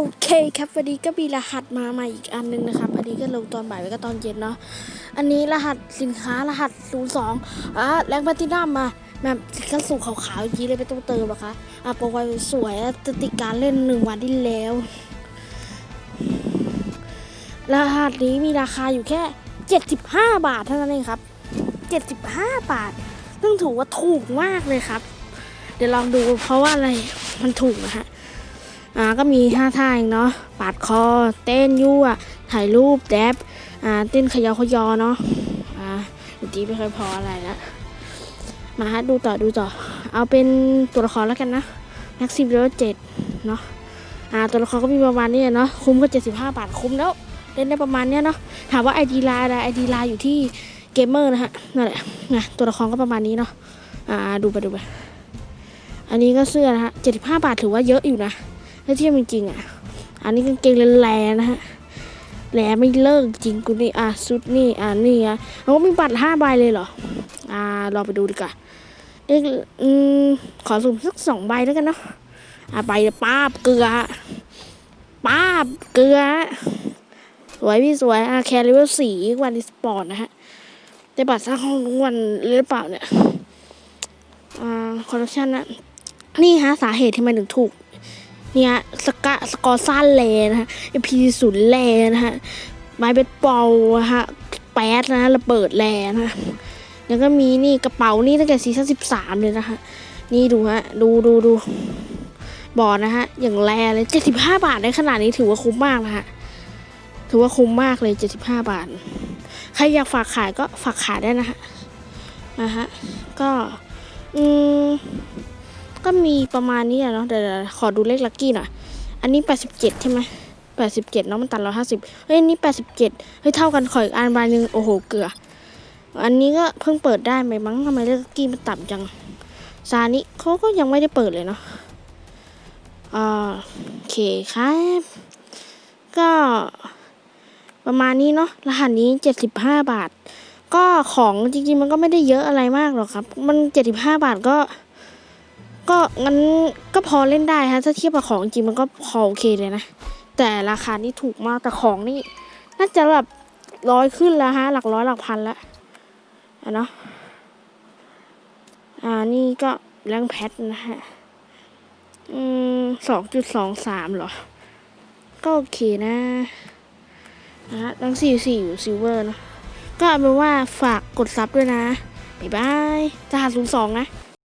โอเคครับวันนี้ก็มีรหัสมาใหม่อีกอันหนึงนะครับ อันนี้ก็ลงตอนบ่ายแล้ก็ตอนเย็นเนาะ อันนี้รหัสสินค้ารหัส 02อะแรงพัตินัมมาแบบกระสุนขาวๆอย่างนี้เลยไม่ต้องเติมหรอคะ อะโปรไฟล์สวยๆอะจะติการเล่นหนึ่งวันที่แล้ว รหัสนี้มีราคาอยู่แค่ 75 บาทเท่านั้นเองครับ 75 บาท ซึ่งถือว่าถูกมากเลยครับ เดี๋ยวลองดูเพราะว่าอะไรมันถูกนะฮะ อ่าก็มีท่าทางเนาะปาดคอ เต้นยั่วถ่ายรูปแดบอ่าเต้นขยอขยอเนาะอ่าดีไม่ค่อยพออะไรละมาฮะดูต่อดูต่อ เอาเป็นตัวละครแล้วกันนะแม็กซิมเลเวลเจ็ดเนาะอ่าตัวละครก็มีประมาณนี้เนาะคุ้มก็75บาทคุ้มแล้วเล่นได้ประมาณเนี้ยเนาะถามว่าไอดีไลน์ไอดีไลน์อยู่ที่เกมเมอร์นะฮะนั่นแหละนะตัวละครก็ประมาณนี้เนาะอ่าดูไปดูไปอันนี้ก็เสื้อนะฮะ75บาทถือว่าเยอะอยู่นะ ถ้าเทียบจริงๆอะ อันนี้กางเกงแหลนะฮะแหลไม่เลิกจริงกูนี่อะชุดนี่อะนี่อะเอามีบัตรห้าใบเลยเหรอ อ่ารอไปดูดีกว่าเอ๊ะอืมขอสุ่มสักสองใบแล้วกันเนาะอะใบป้าบเกลือป้าบเกลือ สวยพี่สวยอะแคร์เลเวลสี่วันดิสปอร์ตนะฮะได้บัตรสร้างห้องทุกวันหรือเปล่าเนี่ยอ่าคอร์รัปชันนะนี่ฮะสาเหตุที่มันถึงถูก เนี่ยสกะสกอร์ซ่าแลนะฮะเอพีศูนย์แลนะฮะไม้เบสบอลนะฮะแป๊ดนะระเบิดแลนะฮะแล้วก็มีนี่กระเป๋านี่ตั้งแต่ซีซั่นสิบสามเลยนะฮะนี่ดูฮะดูดูดูบอร์ดนะฮะอย่างแลเลยเจ็ดสิบห้าบาทในขนาดนี้ถือว่าคุ้มมากนะฮะถือว่าคุ้มมากเลยเจ็ดสิบห้าบาท ใครอยากฝากขายก็ฝากขายได้นะฮะนะฮะก็อืม ก็มีประมาณนี้อะเนาะเดี๋ยวขอดูเลขลัคกี้หน่อย อันนี้ 87 ใช่ไหม87เนาะมันตัดเรา50เฮ้ยอันนี้87เฮ้ยเท่ากันขออีกอันใบหนึ่งโอ้โหเกลือ อันนี้ก็เพิ่งเปิดได้ไหมมั้งทำไมเลขลัคกี้มันต่ำจัง ซานิเขาก็ยังไม่ได้เปิดเลยเนาะอ่าโอเคครับ ก็ประมาณนี้เนาะรหัสนี้75บาท ก็ของจริงๆมันก็ไม่ได้เยอะอะไรมากหรอกครับ มัน75บาทก็ ก็งั้นก็พอเล่นได้ฮะถ้าเทียบกับของจริงมันก็พอโอเคเลยนะ แต่ราคานี่ถูกมากแต่ของนี่น่าจะแบบร้อยขึ้นแล้วฮะ หลักร้อยหลักพันแล้วอะเนาะอ่านี่ก็แรงแพทนะฮะอืมสองจุดสองสามเหรอ ก็โอเคนะนะฮะตั้งสี่สี่อยู่ซิลเวอร์นะก็เอาเป็นว่าฝากกดซับด้วยนะ บ๊ายบายจะหาศูนย์สองนะ